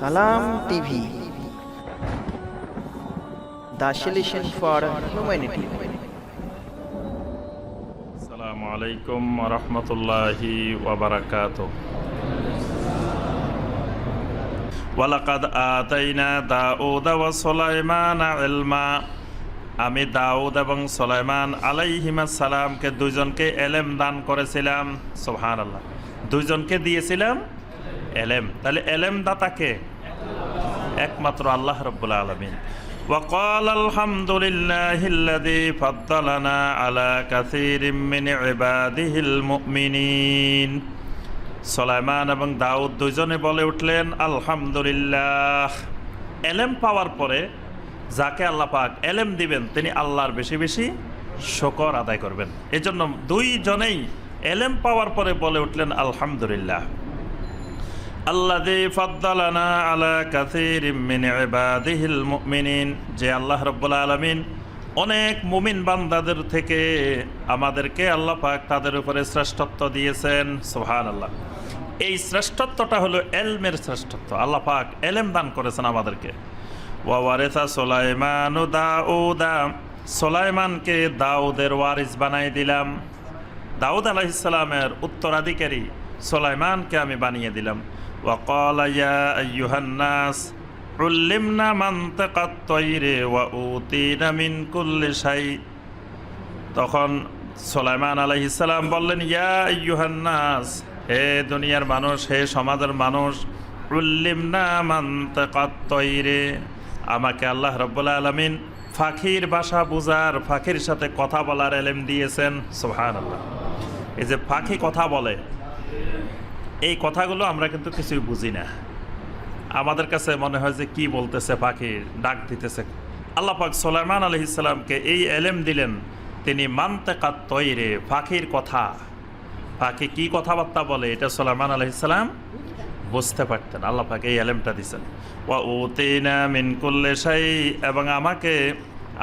সালাম TV. The for humanity. আসসালামু আলাইকুম রহমতুল্লাহি ওবরাকাত আতাইনা দাউদ ওয়া সুলাইমান ইলমা। আমি দাউদ এবং সুলাইমান আলাইহিমাস সালামকে দুইজনকে এলেম দান করেছিলাম। সুবহানাল্লাহ। দুইজনকে দিয়েছিলাম এলেম। তাহলে এলেম দাতাকে একমাত্র আল্লাহ রব্বুল আলমিন وقال الحمد لله الذي فضلنا على كثير من عباده المؤمنين সলাইমান এবং দাউদ দুইজনে বলে উঠলেন আলহামদুলিল্লাহ এলেম পাওয়ার পরে যাকে আল্লাহ পাক এলেম দিবেন তিনি আল্লাহর বেশি বেশি শকর আদায় করবেন এজন্য দুইজনেই এলেম পাওয়ার পরে বলে উঠলেন আলহামদুলিল্লাহ আল্লাযী ফাদ্দালানা আলা কাসীরিম মিন ইবাদিহিল মুমিনিন। যে আল্লাহ রাব্বুল আলামিন অনেক মুমিন বান্দাদের থেকে আমাদেরকে আল্লাহ পাক তাদের উপরে শ্রেষ্ঠত্ব দিয়েছেন। সুবহানাল্লাহ। এই শ্রেষ্ঠত্বটা হলো এলমের শ্রেষ্ঠত্ব। আল্লাহ পাক এলেম দান করেছেন আমাদেরকে। ওয়ারিসা সুলাইমান দাউদা। সুলাইমানকে দাউদের ওয়ারিস বানাই দিলাম। দাউদ আলাইসালামের উত্তরাধিকারী সোলাইমানকে আমি বানিয়ে দিলাম। وقال يا أيها الناس علمنا منطق الطير وأوتينا من كل شيء তখন সোলাইমান আলাইহিসাল্লাম বললেন ইয়া আইয়ুহান্নাস হে দুনিয়ার মানুষ হে সমাজের মানুষ উল্লিমনা মান্তাকাত তৈরে আমাকে আল্লাহ রব্বুল আলমিন ফাঁকির ভাষা বুঝার ফাঁকির সাথে কথা বলার এলেম দিয়েছেন সোহান আল্লাহ এই যে পাখি কথা বলে এই কথাগুলো আমরা কিন্তু কিছুই বুঝি না। আমাদের কাছে মনে হয় যে কি বলতেছে পাখি, ডাক দিতেছে। আল্লাহ পাক সোলাইমান আলহ ইসলামকে এই এলেম দিলেন, তিনি মানতে কাত তৈরে, পাখির কথা। পাখি কি কথাবার্তা বলে, এটা সোলাইমান আলহ ইসলাম বুঝতে পারতেন। আল্লাহ পাক এই এলেমটা দিছেন ওয়া উতিনা মিন কুল্লি শাই, এবং আমাকে,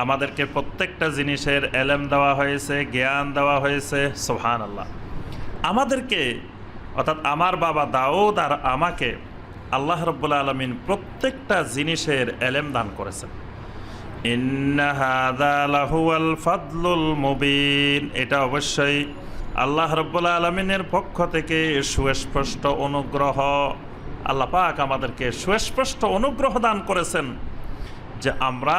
আমাদেরকে প্রত্যেকটা জিনিসের এলেম দেওয়া হয়েছে, জ্ঞান দেওয়া হয়েছে। সোহান আল্লাহ আমাদেরকে অর্থাৎ আমার বাবা দাউদ আর আমাকে আল্লাহ রব্বুল্লা আলমিন প্রত্যেকটা জিনিসের এলেম দান করেছেন। মুবিন। এটা অবশ্যই আল্লাহ রব্বুল্লা আলমিনের পক্ষ থেকে সুস্পষ্ট অনুগ্রহ। আল্লাহ পাক আমাদেরকে সুস্পষ্ট অনুগ্রহ দান করেছেন যে আমরা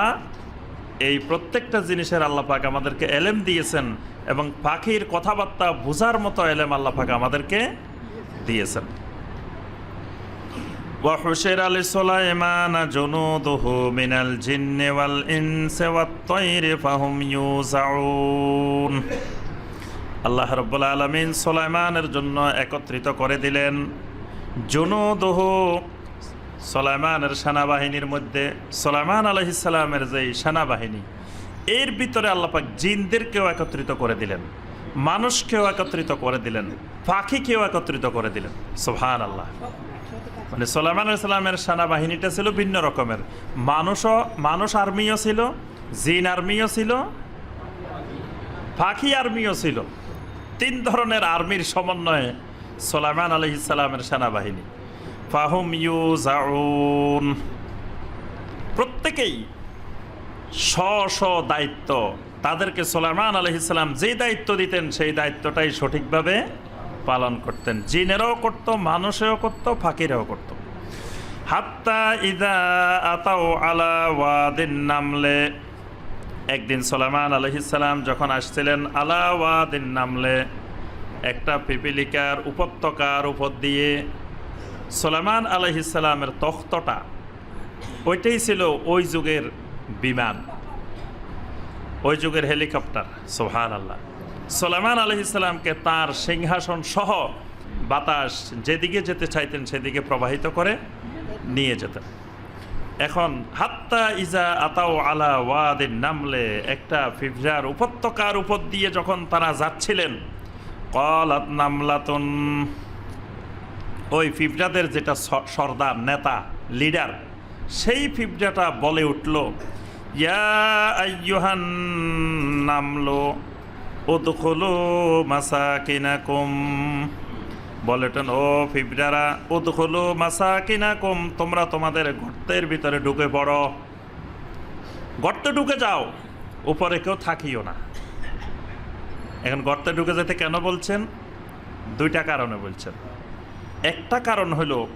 এই প্রত্যেকটা জিনিসের আল্লাহ পাক আমাদেরকে এলেম দিয়েছেন এবং পাখির কথাবার্তা বোঝার মতো এলেম আল্লাহ পাক আমাদেরকে দিয়েছেন وحشر لسليمان جنوده من الجن والإنس والطير فهم يوزعون আল্লাহ রব্বুল আলমিন সোলাইমানের জন্য একত্রিত করে দিলেন জুনুদহ সোলাইমানের সেনাবাহিনীর মধ্যে সোলাইমান আলহিসাল্লামের যেই সেনাবাহিনী এর ভিতরে আল্লাপাক জিনদেরকেও একত্রিত করে দিলেন মানুষকেও একত্রিত করে দিলেন, পাখিকেও একত্রিত করে দিলেন। সোহান আল্লাহ মানে সোলাইমান আলাইসাল্লামের সেনাবাহিনীটা ছিল ভিন্ন রকমের। মানুষও, মানুষ আর্মিও ছিল, জিন আর্মিও ছিল, পাখি আর্মিও ছিল। তিন ধরনের আর্মির সমন্বয়ে সোলাইমান আলহ ইসালামের সেনাবাহিনী। ফাহুম ইউ প্রত্যেকেই স্ব স্ব দায়িত্ব তাদেরকে সোলাইমান আলহিসাল্লাম যেই দায়িত্ব দিতেন, সেই দায়িত্বটাই সঠিকভাবে পালন করতেন। জিনেরাও করত, মানুষেও করত, ফাঁকিরাও করত। হাত্তা ইদা আতাও আলা ওয়াদিন নামলে, একদিন সোলাইমান আলহিসাল্লাম যখন আসছিলেন আলা ওয়াদিন নামলে, একটা পিপিলিকার উপত্যকার উপর দিয়ে সোলাইমান আলহিসাল্লামের তখ্তটা ওইটাই ছিল ওই যুগের বিমান। ওই যুগের হেলিকপ্টার সোহান আল্লাহ সোলাইমান আলহ ইসলামকে তাঁর সিংহাসন সহ বাতাস যেদিকে যেতে চাইতেন সেদিকে প্রবাহিত করে নিয়ে যেতেন। এখন হাত্তা ইজা আতাও আলা ওয়াদিন নামলে একটা ফিফজার উপত্যকার উপর দিয়ে যখন তারা যাচ্ছিলেন, কলাত নামলাতুন, ওই ফিফজাদের যেটা সর্দার, নেতা, লিডার, সেই ফিফজাটা বলে উঠল নামলো ও তোমরা তোমাদের গর্তের ভিতরে ঢুকে পড়ো। গর্তে ঢুকে যাও, উপরে কেউ থাকিও না। এখন গর্তে ঢুকে যেতে কেন বলছেন? দুইটা কারণে বলছেন। একটা কারণ হলো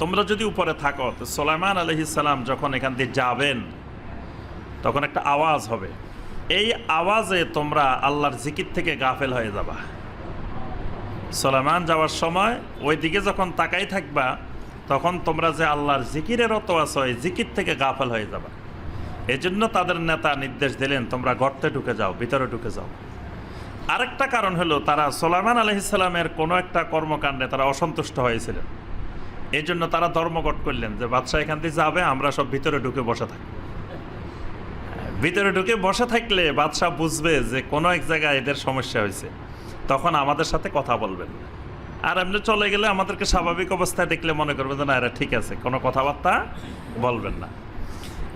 তোমরা যদি উপরে থাকো, তো সোলাইমান আলহিসাল্লাম যখন এখান দিয়ে যাবেন, তখন একটা আওয়াজ হবে। এই আওয়াজে তোমরা আল্লাহর জিকির থেকে গাফেল হয়ে যাবা। সোলাইমান যাওয়ার সময় ওই দিকে যখন তাকাই থাকবা, তখন তোমরা যে আল্লাহর জিকিরের অত আছো এই জিকির থেকে গাফেল হয়ে যাবা। এই জন্য তাদের নেতা নির্দেশ দিলেন, তোমরা গর্তে ঢুকে যাও, ভিতরে ঢুকে যাও। আরেকটা কারণ হলো, তারা সোলাইমান আলহিসাল্লামের কোনো একটা কর্মকাণ্ডে তারা অসন্তুষ্ট হয়েছিলেন। এই জন্য তারা ধর্মঘট করলেন যে বাদশাহ এখান থেকে যাবে, আমরা সব ভিতরে ঢুকে বসে থাকি ভিতরে ঢুকে বসে থাকলে বাদশাহ বুঝবে যে কোনো এক জায়গায় এদের সমস্যা হয়েছে। তখন আমাদের সাথে কথা বলবেন। আর এমনি চলে গেলে আমাদেরকে স্বাভাবিক অবস্থায় দেখলে মনে করবে যে, না, এরা ঠিক আছে, কোনো কথাবার্তা বলবেন না।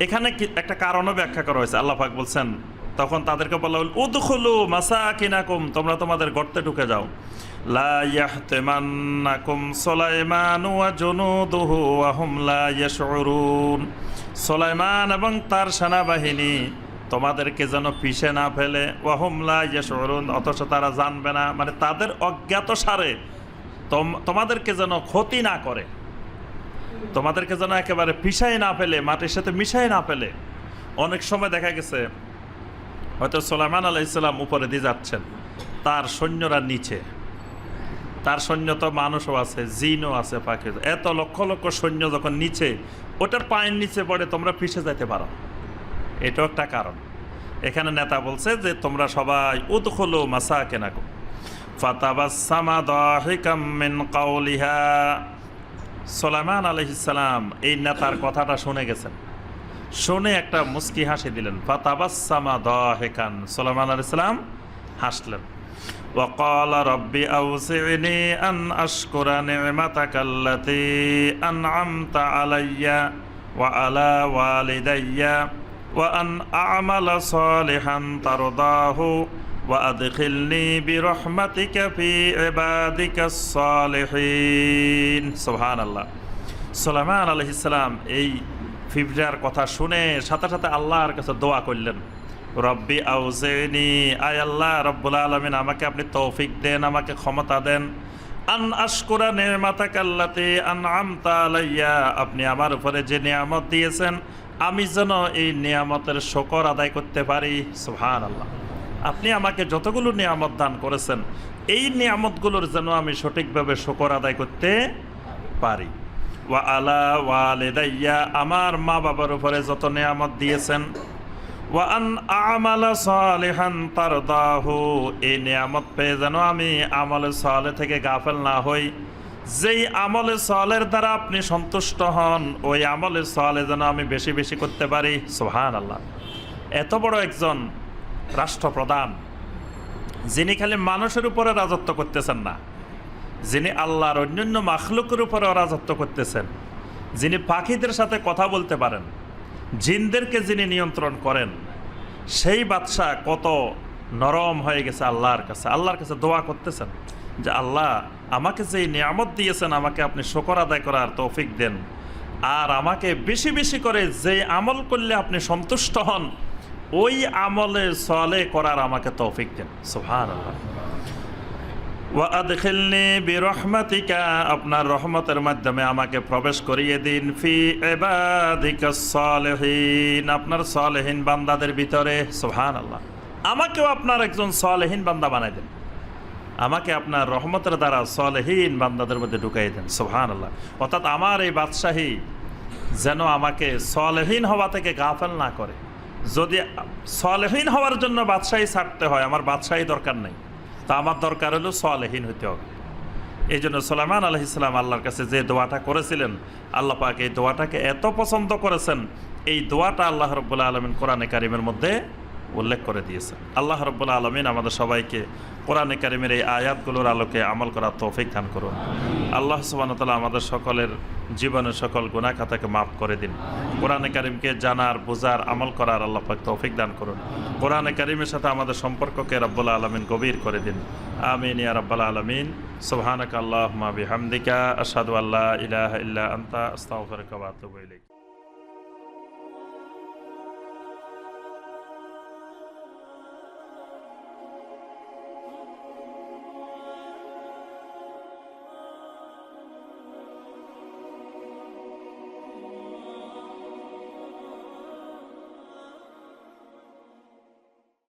এখানে একটা কারণও ব্যাখ্যা করা হয়েছে। আল্লাহ পাক বলছেন তখন তাদেরকে বলা হল, উদখুলু মাসাকিনাকুম, তোমরা তোমাদের গর্তে ঢুকে যাও। লা ইয়াহতিমান্নাকুম সুলাইমান জুনুদুহু ওয়া হুম লা ইয়াশউরুন। সুলাইমান এবং তার সেনাবাহিনী তোমাদেরকে যেন পিছে না ফেলে। ওয়া হুম লা ইয়াশউরুন, অথচ তারা জানবে না মানে তাদের অজ্ঞাত সারে তোম- তোমাদেরকে যেন ক্ষতি না করে। তোমাদেরকে যেন একেবারে পিছাই না ফেলে, মাটির সাথে মিশাই না ফেলে। অনেক সময় দেখা গেছে হয়তো সোলাইমান আলাহ ইসলাম উপরে দিয়ে যাচ্ছেন। তার সৈন্যরা নিচে। তার সৈন্য তো মানুষও আছে, জিনও আছে পাখি এত লক্ষ লক্ষ সৈন্য যখন নিচে, ওটার পায়ের নিচে পড়ে, তোমরা পিছে যাইতে পারো। এটাও একটা কারণ। এখানে নেতা বলছে যে, তোমরা সবাই উদখলো মাসা কেনাকো কাউলিহা। সোলাইমান আলহিসাল্লাম এই নেতার কথাটা শুনে গেছেন। শুনে একটা মুস্কি হাসি দিলেন ফাতাবাসামা দাহিকান সোলাইমান আলাইসাল্লাম হাসলেন وقال ربي أوسعني أن أشكر نعمتك التي أنعمت علي وعلى والدي وأن أعمل صالحا ترضاه وأدخلني برحمتك في عبادك الصالحين سبحان الله সুলাইমান আলহিসাম এই ফিবরার কথা শুনে সাথে সাথে আল্লাহর কাছে দোয়া করলেন। রব্বি আউজেনি, আয় আল্লাহ রব্বুল আলমিন, আমাকে আপনি তৌফিক দেন, আমাকে ক্ষমতা দেন। আন আশকুরা নেমাতা কাল্লাতে আন আমতা আলাইয়া, আপনি আমার উপরে যে নিয়ামত দিয়েছেন, আমি যেন এই নিয়ামতের শকর আদায় করতে পারি। সুহান আল্লাহ আপনি আমাকে যতগুলো নিয়ামত দান করেছেন, এই নিয়ামতগুলোর যেন আমি সঠিকভাবে শকর আদায় করতে পারি। ওয়া আলা ওয়ালেদাইয়া, আমার মা বাবার উপরে যত নিয়ামত দিয়েছেন, ওয়া আন আমালা সালিহান তারদাহু, এই নিয়ামত পেয়ে যেন আমি আমলে সালে থেকে গাফেল না হই। যেই আমলে সালের দ্বারা আপনি সন্তুষ্ট হন, ওই আমলে সালে যেন আমি বেশি বেশি করতে পারি। সোহান আল্লাহ এত বড় একজন রাষ্ট্রপ্রধান, যিনি খালি মানুষের উপরে রাজত্ব করতেছেন না। যিনি আল্লাহর অন্যান্য মাখলুকের উপরে অরাজত্ব করতেছেন, যিনি পাখিদের সাথে কথা বলতে পারেন, জিনদেরকে যিনি নিয়ন্ত্রণ করেন, সেই বাদশাহ কত নরম হয়ে গেছে আল্লাহর কাছে। আল্লাহর কাছে দোয়া করতেছেন যে, আল্লাহ, আমাকে যে নিয়ামত দিয়েছেন, আমাকে আপনি শকর আদায় করার তৌফিক দেন। আর আমাকে বেশি বেশি করে যে আমল করলে আপনি সন্তুষ্ট হন, ওই আমলে সলে করার আমাকে তৌফিক দেন। সুহান আল্লাহ আপনার রহমতের মাধ্যমে আমাকে প্রবেশ করিয়ে দিন, ফি আপনার সালেহিন বান্দাদের ভিতরে। সুবহানাল্লাহ। আমাকেও আপনার একজন সালেহিন বান্দা বানাই দেন। আমাকে আপনার রহমতের দ্বারা সালেহিন বান্দাদের মধ্যে ঢুকাই দেন। সুবহানাল্লাহ। অর্থাৎ আমার এই বাদশাহী যেন আমাকে সালেহীন হওয়া থেকে গাফেল না করে। যদি সালেহীন হওয়ার জন্য বাদশাহী ছাড়তে হয়, আমার বাদশাহী দরকার নেই। তা আমার দরকার হলো সোয়ালহীন হতে হবে। এই জন্য সোলাইমান আলহ ইসলাম আল্লাহর কাছে যে দোয়াটা করেছিলেন, আল্লাহ পাক এই দোয়াটাকে এত পছন্দ করেছেন, এই দোয়াটা আল্লাহ রব্বুল্লাহ আলমিন কোরআনে কারিমের মধ্যে উল্লেখ করে দিয়েছেন। আল্লাহ রব্বুল্লা আলমিন আমাদের সবাইকে কোরআনে কারিমের এই আয়াতগুলোর আলোকে আমল করার তৌফিক দান করুন। আল্লাহ সুবাহতাল্লাহ আমাদের সকলের জীবনের সকল গুণা খাতাকে মাফ করে দিন। কোরআনে কারিমকে জানার, বোঝার, আমল করার আল্লাহ পাক তৌফিক দান করুন। কোরআনে কারিমের সাথে আমাদের সম্পর্ককে রব্বুল্লা আলমিন গভীর করে দিন। আমিন ইয়া রব্বাল আলমিন। সুবহানাকা আল্লাহুম্মা বিহামদিকা, আশহাদু আল্লা ইলাহা ইল্লা আনতা আতুবু ইলাইক।